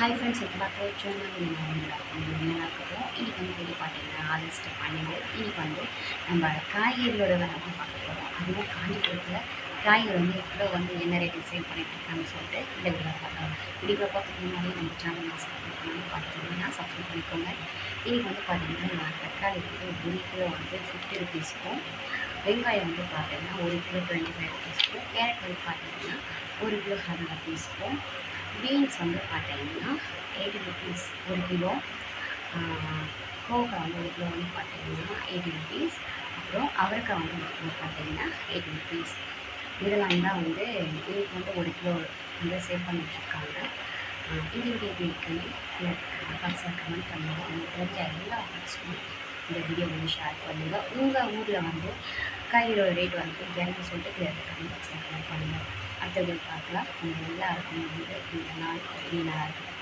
Hi friends இப்போ பார்க்க வச்சோம்னா நல்லா இருக்கட்டும் இன்றைக்கி வந்து வீடியோ பார்த்தீங்கன்னா ஆகஸ்ட் பன்னெண்டு இன்றைக்கி வந்து நம்ம காய்கறியோட விலை தான் பார்க்க போகிறோம் அதுவும் காஞ்சிபுரத்தில் காய்கறி வந்து எவ்வளோ வந்து என்ன ரேட்டு சேல் பண்ணிட்டு இருக்காங்கன்னு சொல்லிட்டு இந்த வீடியோ பார்க்கலாம். வீடியோ பார்க்கறதுக்கு முன்னாடி நம்ம சேனல் சப்ஸ்கிரைப் பண்ணி பார்த்துக்கிட்டிங்கன்னா சப்ஸ்கிரைப் பண்ணிக்கோங்க. இன்றைக்கி வந்து பார்த்தீங்கன்னா நான் தக்காளி வந்து ஒரு கிலோ வந்து ஃபிஃப்டி ருபீஸ்க்கும் வெங்காயம் வந்து பார்த்தீங்கன்னா ஒரு கிலோ டுவெண்ட்டி ஃபைவ் ருபீஸ்க்கும் கேரட் வந்து பார்த்தீங்கன்னா ஒரு கிலோ ஹண்ட்ரட் ருபீஸ்க்கும் பீன்ஸ் வந்து பார்த்தீங்கன்னா எயிட்டி ருபீஸ் ஒரு கிலோ. கோவக்காய் வந்து ஒரு கிலோ வந்து பார்த்தீங்கன்னா எயிட்டி ருபீஸ் அப்புறம் அவரைக்காய் வந்து ஒரு கிலோ பார்த்தீங்கன்னா எயிட்டி ருபீஸ் இதெல்லாம் தான் வந்து இன்னைக்கு வந்து ஒரு கிலோ வந்து சேவ் பண்ணிட்டுருக்காங்க. இந்த வீடியோ எப்படி இருக்குன்னு கமெண்ட் பண்ணுங்கள் உங்களுக்கு தெரிஞ்ச எல்லா ஃப்ரெண்ட்ஸுக்கும் இந்த வீடியோ வந்து ஷேர் பண்ணுங்கள் உங்கள் ஊரில் வந்து காய்கறியோட ரேட் வந்து எனக்கு சொல்லிட்டு கிளியர் கமெண்ட் கமெண்ட் பண்ணுங்கள் அடுத்த பார்க்கலாம். உங்கள் எல்லாருக்கும் வந்து இந்த நாள் இனி நல்லா இருக்கும்